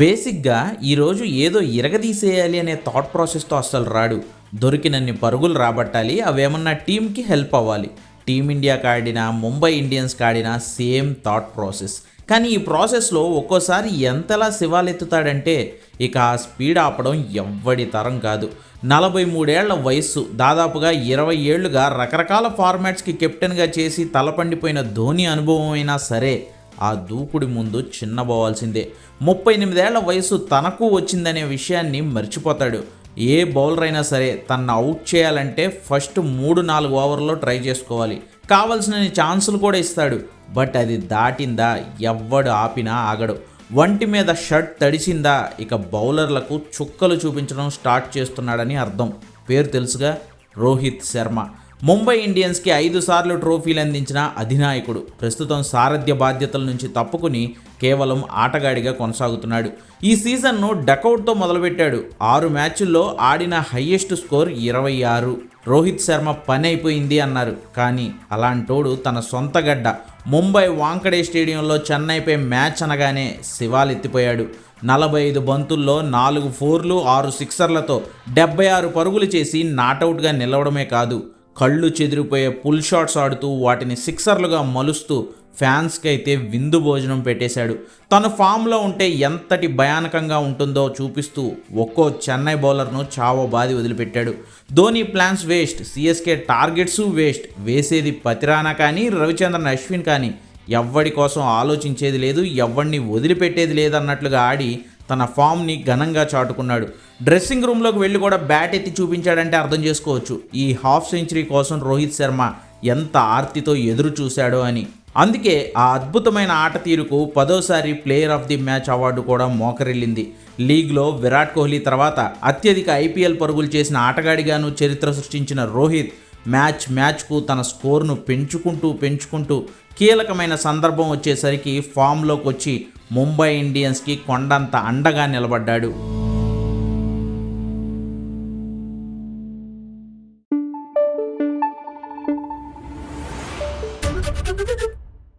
బేసిక్గా ఈరోజు ఏదో ఇరగదీసేయాలి అనే థాట్ ప్రాసెస్తో అస్సలు రాడు. దొరికినన్ని పరుగులు రాబట్టాలి అవేమన్నా టీంకి హెల్ప్ అవ్వాలి. టీమిండియాకి ఆడినా ముంబై ఇండియన్స్కి ఆడినా సేమ్ థాట్ ప్రాసెస్ కానీ ఈ ప్రాసెస్లో ఒక్కోసారి ఎంతలా శివాలెత్తుతాడంటే ఇక ఆ స్పీడ్ ఆపడం ఎవ్వడి తరం కాదు. నలభై మూడేళ్ళ వయస్సు దాదాపుగా ఇరవై ఏళ్ళుగా రకరకాల ఫార్మాట్స్కి కెప్టెన్గా చేసి తలపండిపోయిన ధోని అనుభవం అయినా సరే ఆ దూకుడి ముందు చిన్నబోవాల్సిందే. ముప్పై ఎనిమిదేళ్ళ వయసు తనకు వచ్చిందనే విషయాన్ని మర్చిపోతాడు. ఏ బౌలర్ అయినా సరే తన్ను అవుట్ చేయాలంటే ఫస్ట్ మూడు నాలుగు ఓవర్లో ట్రై చేసుకోవాలి. కావలసిన ఛాన్సులు కూడా ఇస్తాడు. బట్ అది దాటిందా ఎవ్వడు ఆపినా ఆగడు. వంటి మీద షర్ట్ తడిసిందా ఇక బౌలర్లకు చుక్కలు చూపించడం స్టార్ట్ చేస్తున్నాడని అర్థం. పేరు తెలుసుగా? రోహిత్ శర్మ. ముంబై ఇండియన్స్కి ఐదు సార్లు ట్రోఫీలు అందించిన అధినాయకుడు ప్రస్తుతం సారథ్య బాధ్యతల నుంచి తప్పుకుని కేవలం ఆటగాడిగా కొనసాగుతున్నాడు. ఈ సీజన్ను డకౌట్తో మొదలుపెట్టాడు. ఆరు మ్యాచ్ల్లో ఆడిన హయ్యెస్ట్ స్కోర్ ఇరవై ఆరు. రోహిత్ శర్మ పని అయిపోయింది అన్నారు. కానీ అలాంటోడు తన సొంత గడ్డ. ముంబై వాంకడే స్టేడియంలో చెన్నైపై మ్యాచ్ అనగానే శివాలెత్తిపోయాడు. నలభై ఐదు బంతుల్లో నాలుగు ఫోర్లు ఆరు సిక్సర్లతో డెబ్బై ఆరు పరుగులు చేసి నాటౌట్గా నిలవడమే కాదు. కళ్ళు చెదిరిపోయే పుల్ షాట్స్ ఆడుతూ వాటిని సిక్సర్లుగా మలుస్తూ ఫ్యాన్స్కి అయితే విందు భోజనం పెట్టేశాడు. తను ఫామ్లో ఉంటే ఎంతటి భయానకంగా ఉంటుందో చూపిస్తూ ఒక్కో చెన్నై బౌలర్ను చావో బాది వదిలిపెట్టాడు. Dhoni plans waste CSK targets waste వేసేది పతిరానా కానీ రవిచంద్రన్ అశ్విన్ కానీ. ఎవ్వడి కోసం ఆలోచించేది లేదు ఎవ్వడిని వదిలిపెట్టేది లేదన్నట్లుగా ఆడి తన ఫామ్ని ఘనంగా చాటుకున్నాడు. డ్రెస్సింగ్ రూమ్లోకి వెళ్ళి కూడా బ్యాట్ ఎత్తి చూపించాడంటే అర్థం చేసుకోవచ్చు. ఈ హాఫ్ సెంచరీ కోసం రోహిత్ శర్మ ఎంత ఆర్తితో ఎదురు చూశాడో అని. అందుకే ఆ అద్భుతమైన ఆట తీరుకు పదోసారి player of the match award కూడా మోకరిల్లింది. లీగ్లో విరాట్ కోహ్లీ తర్వాత అత్యధిక ఐపీఎల్ పరుగులు చేసిన ఆటగాడిగాను చరిత్ర సృష్టించిన రోహిత్ మ్యాచ్ మ్యాచ్కు తన స్కోర్ను పెంచుకుంటూ పెంచుకుంటూ కీలకమైన సందర్భం వచ్చేసరికి ఫామ్లోకి వచ్చి ముంబై ఇండియన్స్కి కొండంత అండగా నిలబడ్డాడు.